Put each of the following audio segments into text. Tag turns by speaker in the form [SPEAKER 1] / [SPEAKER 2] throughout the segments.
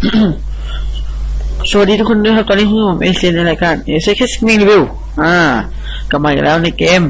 [SPEAKER 1] สวัสดีทุกคนด้วยครับ ตอนนี้ผมเอเซนในรายการเอเซคิสมิงรีวิวอ่ากลับมาอีกแล้วในเกม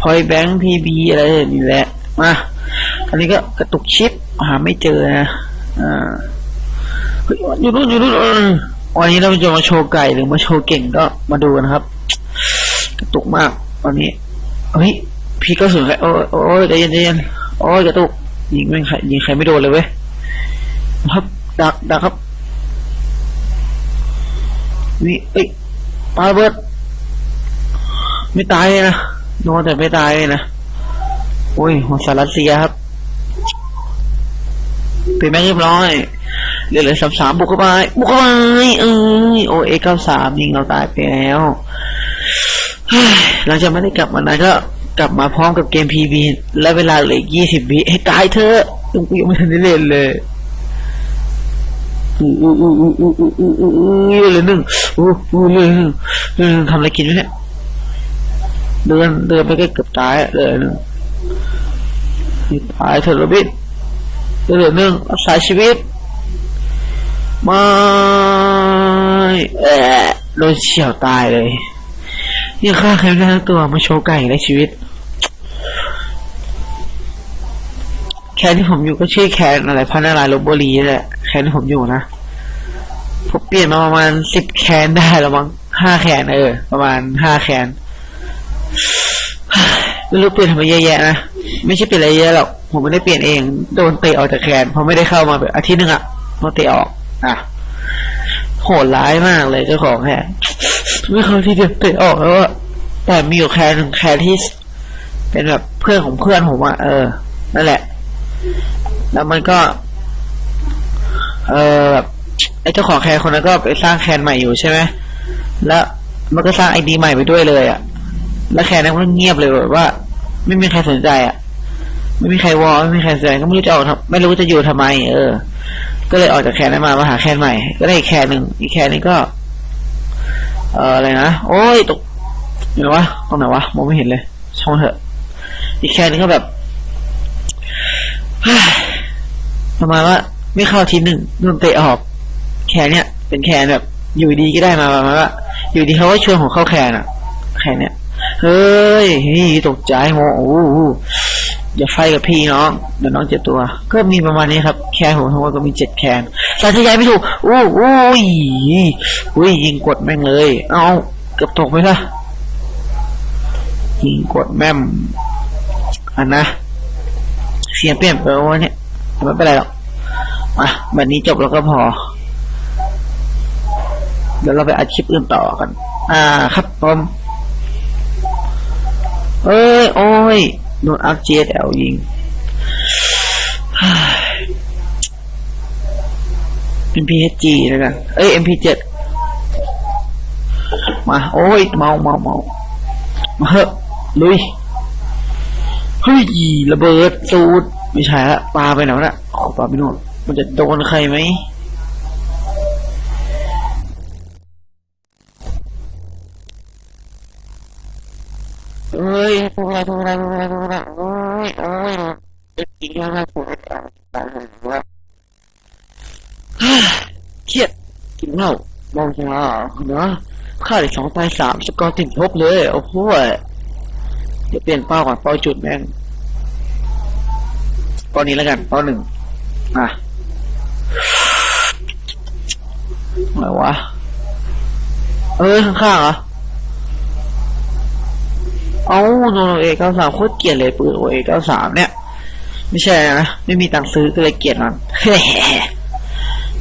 [SPEAKER 1] Point Bank PB อะไรนี่แหละมาอันนี้ก็กระตุกชิปหาไม่เจอนะอ่าเฮ้ยอยู่นู่นอยู่นู่นวันนี้เราจะมาโชว์ไก่หรือมาโชว์เก่งก็มาดูนะครับ กระตุกมากวันนี้เฮ้ยพี่ก็สูงใครโอ้ยโอ้ยใจเย็นใจเย็นโอ้ยกระตุกยิงไม่ใครยิงใครไม่โดนเลยเว้ยครับ ดักดักครับวิเอ้ยปาเบิด ไม่ตายเลยนะโดนแต่ไม่ตายเลยนะโอ้ยหัวสารเสียครับเป็นแม่เรียบร้อยเหลือเหลือสามสามบุกเข้าไปบุกเข้าไปเอ้ยโอเอเก้าสามยิงเราตายไปแล้วเฮ้ยหลังจากไม่ได้กลับมานะก็กลับมาพร้อมกับเกมพีบีและเวลาเหลือยี่สิบวิให้ตายเถอะยังกูยังไม่ทันได้เล่นเลย อู้อู้อู้อู้อู้อู้อู้อู้อู้เลยนึ่งอู้อู้เลยนึ่งทำอะไรกินเนี่ยเดินเดินไปก็เกือบตายเลยนึ่งตายเถอะโรบินเหลือหนึ่งรักษาชีวิตไม่เอะโดนเฉียวตายเลยนี่ฆ่าใครไม่ได้ทั้งตัวมาโชว์ไก่ในชีวิต แคนที่ผมอยู่ก็ชื่อแคนอะไรพันนารายลบบุรีแหละแคนที่ผมอยู่นะ ผมเปลี่ยนมาประมาณสิบแคนได้แล้วมั้งห้าแคนเออ ประมาณห้าแคนไม่รู้เปลี่ยนทำไมเยอะแยะนะไม่ใช่เปลี่ยนอะไรเยอะหรอกผมไม่ได้เปลี่ยนเอง โดนเตะออกจากแคนเพราะไม่ได้เข้ามาแบบอาทิตย์หนึงอะโดนเตะออก อะโหดร้ายมากเลยเจ้าของแคนไม่เข้าที่เดียวเตะออกแล้วอะแต่มีอยู่แคนหนึ่งแคนที่เป็นแบบเพื่อนของเพื่อนผมอะเออนั่นแหละ แล้วมันก็ เออแบบไอ้ เจ้าของแคนคนนั้นก็ไปสร้างแคนใหม่อยู่ใช่ไหมแล้วมันก็สร้างไอดีใหม่ไปด้วยเลยอะ่ะ แล้วแคนนั้นก็เงียบเลยแบบว่า ไม่มีใครสนใจอะ่ะ ไม่มีใครวอลไม่มีใครสนใจก็ไม่รู้จะออกไม่รู้จะอยู่ทำไม เออ ก็เลยออกจากแคนนั้นมามาหาแคนใหม่ ก็ได้อีกแคนหนึ่งอีกแคนนี้ก็ เอออะไรนะโอ้ยตกไหนวะตรงไหนวะมองไม่เห็นเลยช่องเถอะ อีกแคนนึงก็แบบประมาณว่าไม่เข้าทีหนึ่งโดนเตะออก แคนเนี่ย เป็นแคนแบบ อยู่ดีก็ได้มาประมาณว่าอยู่ดีเขาก็ชวนผมเข้าแคนอะแคนเนี่ยเฮ้ยเฮ้ยตกใจโมโอ้โหอย่าไฟกับพี่น้องเดี๋ยวน้องเจ็บตัว ก็มีประมาณนี้ครับ แคนผมทั้งหมดก็มีเจ็ดแคนสายทะยายไม่ถูกอู้อู้ยอุ้ยยิงกดแม่งเลย เอาเกือบตกไปละยิงกดแม่มอันนะเสียงเปลี่ยนไปวะเนี่ยไม่เป็นไรหรอกมาแบบนี้จบแล้วก็พอ เดี๋ยวเราไปอัดคลิปอื่นต่อกัน อ่า ครับผมเอ้ย โอ้ยโดนอัพเจแอลยิง MPHG แล้วกัน เอ้ย MP7 มพีเจ็ดมา โอ้ย เมาเมาเมามาเฮ้ะลุยเฮ้ยระเบิดสูดไม่ใช่ละปลาไปไหนวะน่ะขอปลาไปโน่นมันจะโดนใครไหม ยทรอะไรโทรอะไรโทรอะไรโทรอะไรโอ้ยโอ้ยจะกินยังไงปวดตายแล้วเครียดกินเหล้ามองมาเนาะค่าได้สองตายสามสกอร์ติดลบเลย โอ้โหเดี๋ยวเปลี่ยนเป้าก่อนเป้าจุดแม่งตอนนี้แล้วกันตอนหนึ่งอะอะไรวะ เอ้ยข้างๆเหรอ เอาโนเอเก้าสามโคตรเกลียดเลยปืนโอเอเก้าสามเนี่ย ไม่ใช่นะไม่มีตังค์ซื้อก็เลยเกลียดมัน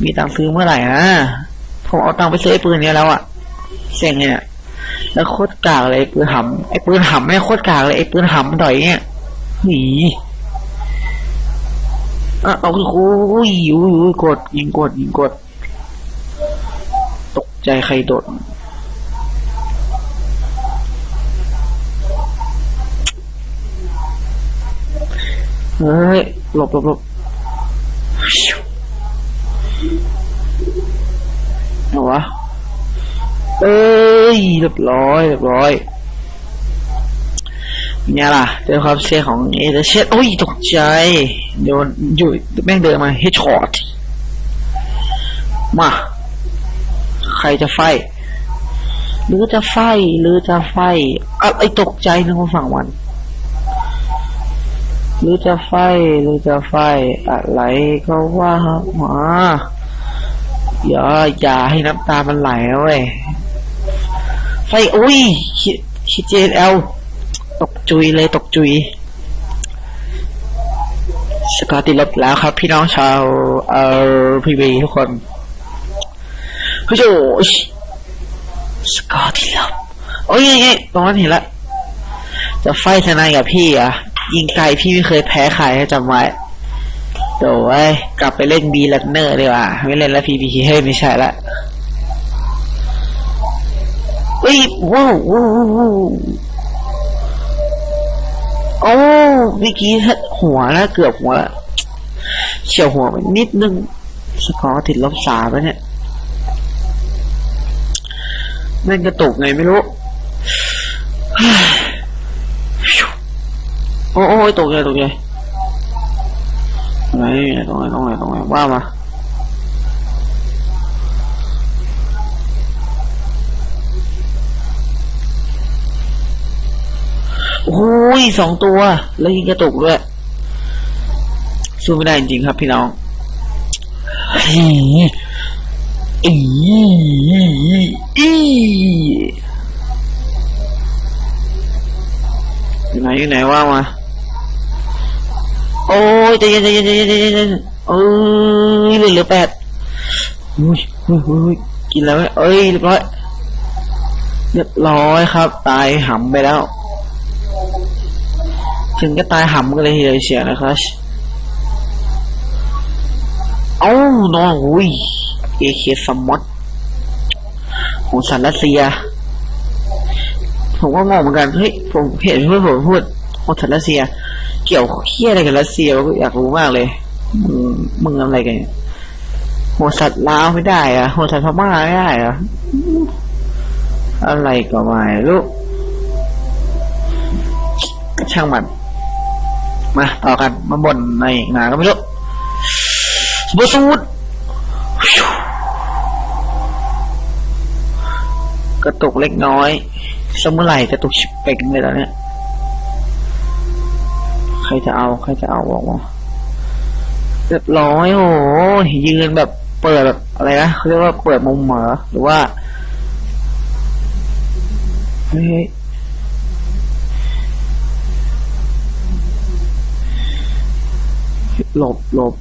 [SPEAKER 1] มีตังค์ซื้อเมื่อไหร่นะผมเอาตังค์ไปซื้อไอ้ปืนนี้แล้วอะเซ็งเนี่ยแล้วโคตรกากเลยไอ้ปืนหำไอ้ปืนหำเนี่โคตรกากเลยไอ้ปืนหำดอยเนี่ยหนีอะเอาโอ้ยอุ้ยอุ้ยกดยิงกดยิงกด ตกใจใครโดด เฮ้ยหลบหลบหลบเอาวะเอ้ยเรียบร้อยเรียบร้อยเนี่ยล่ะเจอความเสียของเอเดเชตโอ้ยตกใจโดนอยู่แม่งเดินมาเฮดช็อตมา ใครจะไฟ หรือจะไฟหรือจะไฟอะไอตกใจนึกว่าฝั่งวัน หรือจะไฟหรือจะไฟอะไรก็ว่ามาอย่าอย่าให้น้ำตามันไหลเว้ยไฟอุ้ยคิดเจนเอลตกจุยเลยตกจุยสกอตติลบแล้วครับ พี่น้องชาวเอ่อพีบีทุกคนเฮ้ยโอ้ยสกอตติลบโอ้ยเอ้ยตรงนั้นเห็นละ จะไฟทนายกับพี่อะ ยิงไกลพี่ไม่เคยแพ้ใครจำไว้โถ่เว้กลับไปเล่นบีลันเนอร์ดีกว่าไม่เล่นแล้วพีบีเฮ้ยไม่ใช่ละเฮ้ยว้าวว้าวโอ้เมื่อกี้หัวแล้วเกือบหัวแล้วเฉียวหัวไปนิดนึงสกอร์ติดลบสามแล้วเนี่ยแม่งกระตุกไงไม่รู้ อ้โอ้ยตกใจตกใจไหนตรงไหนตรงไหนตรงไหนว่ามาโอ้ยสองตัว แล้วยิงกระตุกด้วยสู้ไม่ได้จริงครับพี่น้องอีอีอีอยู่ไหนอยู่ไหนว่ามา โอ้ยใจเย็นใจเย็นใจเย็นใจเย็นเอ้ยเหลือแปดอุ้ยอุ้ยอุ้ยกินแล้วไหมเอ้ยเรียบร้อยเรียบร้อยครับ ตายหำไปแล้ว ถึงก็ตายหำกันเลยทีเดียวเชียวนะครับ เอ้านองอุ้ยเอเคสมอตของสันรัสเซีย ผมก็งงเหมือนกันเฮ้ยผมเห็นเพื่อนผมพูดของสันรัสเซีย เกี่ยวเคี้ยอะไรกับรัสเซียก็อยากรู้มากเลย มึงมึงอะไรกันเนี่ยหัวสัตว์ลาวไม่ได้อะโหสัตว์พม่าไม่ได้อะอะไรก็ไม่รู้ช่างมัน มาต่อกันมาบ่นในหนก็ไม่รู้บสูดกระตุกเล็กน้อย สมเมื่อไรกระตุกชิบเป่งเลยแล้วเนี่ย ใครจะเอา ใครจะเอาบอกว่าเรียบร้อยโอ้โหยืนแบบเปิดแบบอะไรนะเขาเรียกว่าเปิดมุมเหรอหรือว่าเฮ้ยหลบหลบ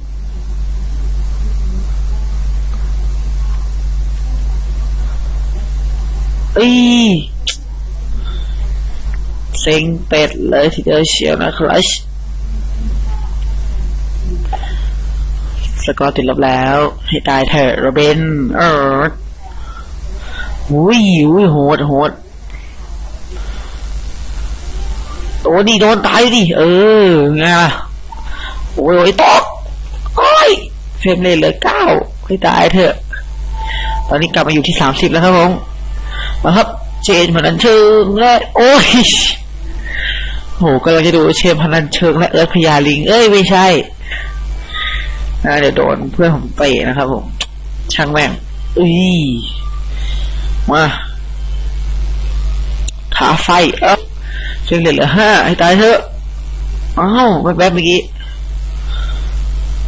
[SPEAKER 1] เอ้ยเซ็งเป็ดเลยทีเดียวเชียวนะครับ สกอร์ติดลบแล้ว ให้ตายเถอะโรเบน เอออุ้ยอุ้ยโหดโหดโอ้ดีโดนตายดิ เออไงล่ะโอ้ยโอ้ยตกโอ้ยเฟรมเลยเหลือเก้าให้ตายเถอะ ตอนนี้กลับมาอยู่ที่สามสิบแล้วครับผมมาครับ เจนพนันเชิงและโอ้ยโหก็เราจะดูเชนพนันเชิงและเอิร์ธพญาลิง เอ้ย ไม่ใช่ น่าเดี๋ยวโดนเพื่อนผมเตะนะครับผมช่างแม่งอุ้ยมาขาไฟเอ๊ะเชิงเหลือเหลือห้าให้ตายเถอะอ้าวแป๊บๆเมื่อกี้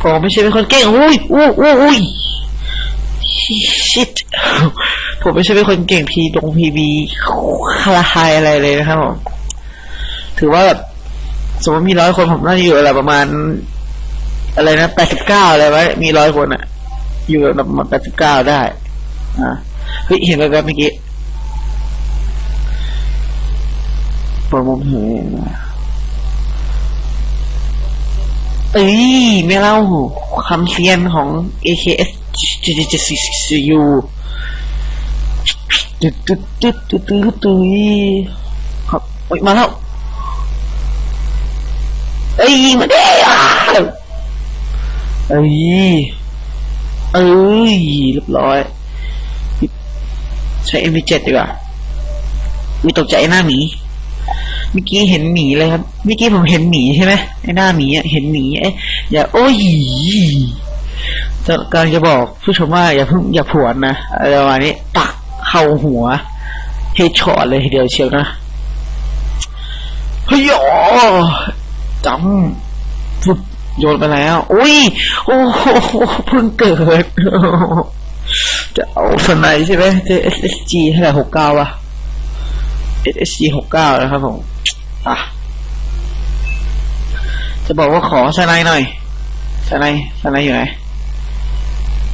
[SPEAKER 1] ผมไม่ใช่เป็นคนเก่งอุ้ยอุ้ยอุ้ยอุ้ยชิตผมไม่ใช่เป็นคนเก่งพีดงพีบีคาราไฮอะไรเลยนะครับผมถือว่าแบบสมมติมีร้อยคนผมน่าจะอยู่อะไรประมาณ อะไรนะแปดสิบเก้าอะไรไว้ มีร้อยคนอะอยู่ระมาแปดสิบเก้าได้ อ่าเฮ้ยเห็นแบบเมื่อกี้ประมุมเห็นเอ้ยไม่เล่าคำเซียนของ AKS จะจะจะจะอยู่ตึ๊ดตึ๊ดตึ๊ดตึ๊ดตึ๊ดตึ๊ดครับโอ้ยมาแล้วเอ้ยมาเด้อ เอ้ยเอ้ยเรียบร้อย ใช้ MP7 ดีกว่ามีตกใจหน้าหมีเมื่อกี้เห็นหมีเลยครับเมื่อกี้ผมเห็นหมีใช่ไหมไอ้หน้าหมีอะเห็นหมีไอ้อย่าโอ้ยจะกำลังจะบอกผู้ชมว่าอย่าเพิ่งอย่าผวนนะอะไรประมาณนี้ตักเข้าหัวเฮดช็อตเลยทีเดียวเชียวนะเฮ้ยอ๋อจำฟุบ โยนไปแล้ว อุ้ย โอ้โหเพิ่งเกิด จะเอาสไนด์ใช่ไหมเจ SSG เท่าไหร่หกเก้าอะ SSG หกเก้านะครับผมอะจะบอกว่าขอสไนด์หน่อยสไนด์สไนด์อยู่ไหน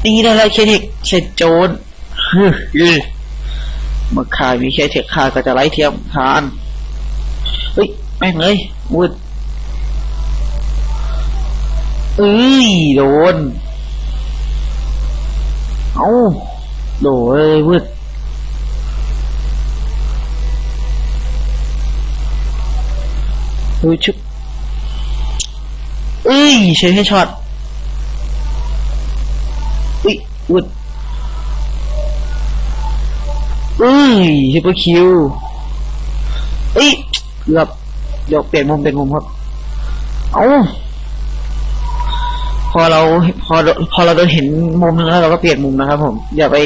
[SPEAKER 1] นี่ได้แล้วเคเทคเสร็จโจนฮึฮึเมื่อขายมีเคเทคคาก็จะไล่เทียมทาน เฮ้ย แม่งเลยวุด เอ้ย โดน เอาโดนเอ้ยวุดเฮ้ยชุบเอ้ยใช้ให้ช็อตอุ้ยวุดเอ้ยฮิปเปอร์คิวเอ้ยเกือบเดี๋ยวเปลี่ยนมุมเปลี่ยนมุมครับ เอา อเราพอพอเราโดนเห็นมุมนึงแล้วเราก็เปลี่ยนมุมนะครับ ผม อย่าไป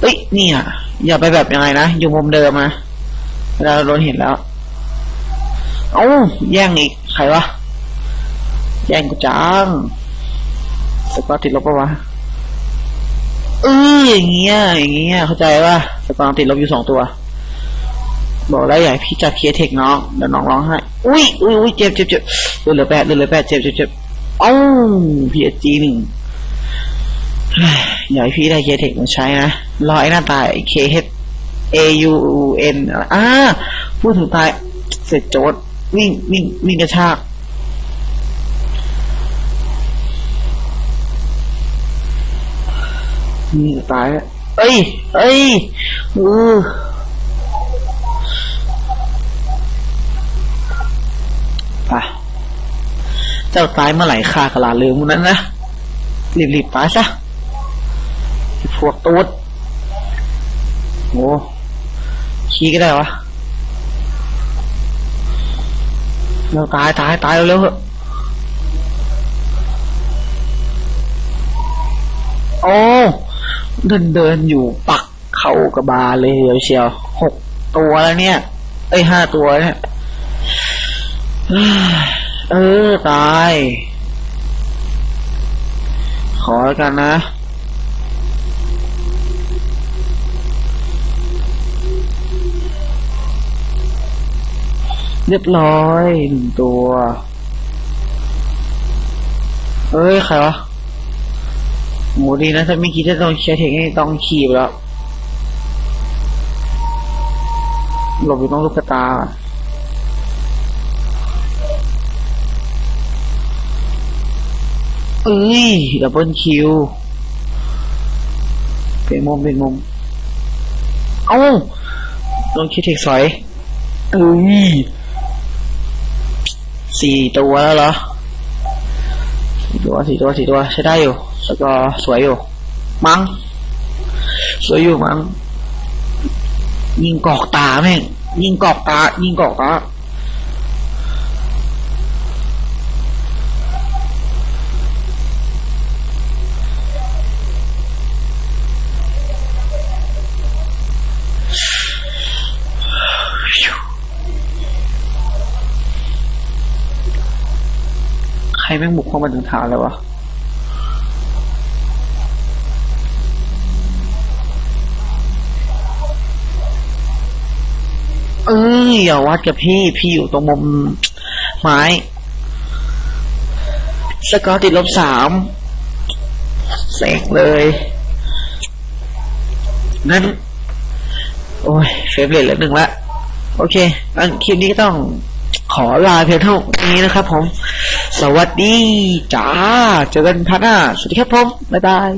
[SPEAKER 1] เอ้ยนี่อะอย่าไปแบบยังไงนะอยู่มุมเดิมนะเวลาเราโดนเห็นแล้วเอาแย่งอีกใครวะแย่งกูจังสกอตติดลบปะวะเอออย่างเงี้ยอย่างเงี้ยเข้าใจว่าสกอร์ติดลบอยู่สองตัว บอกแล้วยาให้พี่จับเคลียร์เทคน้องเดี๋ยวน้องร้องไห้อุ้ยอุ้ยอุ้ยเจ็บเจ็บเจ็บเลือดเหลือแปดเลือดเหลือแปดเจ็บเจ็บเจ็บ เอ้าพีเอจีหนึ่งอย่าให้พี่ได้เคเทคมาใช้นะ รอไอ้หน้าตายเคเฮเอยูเอ็นอ่าพูดถึงตาย เสร็จโจทย์วิ่งวิ่งวิ่งกระชากนี่ตายแล้วเอ้ย เอ้ยเออไป เจ้าตายเมื่อไหร่ข้ากะลาลืมมันนั้นนะรีบๆตายซะพวกตูดโอ้ขี้ก็ได้วะเราตายตายตายเร็วๆเถอะโอ้เดินเดินอยู่ปักเข่ากระบาเลยเดียวเชียวหกตัวแล้วเนี่ย เอ้ยห้าตัวเนี่ย เออ ตาย ขอแล้วกันนะ เรียบร้อยหนึ่งตัว เอ้ย ใครวะโหดีนะถ้าไม่คิดจะต้องใช้เทคนิคต้องขี่ไปแล้วหลบอยู่ต้องลูกตา เอ้ยดับเบิลคิวเป็นมุมเป็นมุม เอ้าโดนคิดเทคสอยเอ้ยสี่ตัวแล้วเหรอสี่ตัวสี่ตัวสี่ตัวใช้ได้อยู่ แล้วก็สวยอยู่ มัง้ง สวยอยู่มั้ง ยิงกอกตาแม่งยิงกอกตา ยิงกอกตา รแม่งบุกเข้ามาถึงฐานเลยวะเอ้ยอย่าวัดกับพี่ พี่อยู่ตรงมุมไม้ สกอร์ติดลบสามแสงเลยนั้น โอ้ยเฟรมเรทเลือหนึ่งละ โอเคอันคลิปนี้ก็ต้องขอลาเพียงเท่านี้นะครับผม สวัสดีจ้า เจอกันพันหน้า สวัสดีครับผม บ๊ายบาย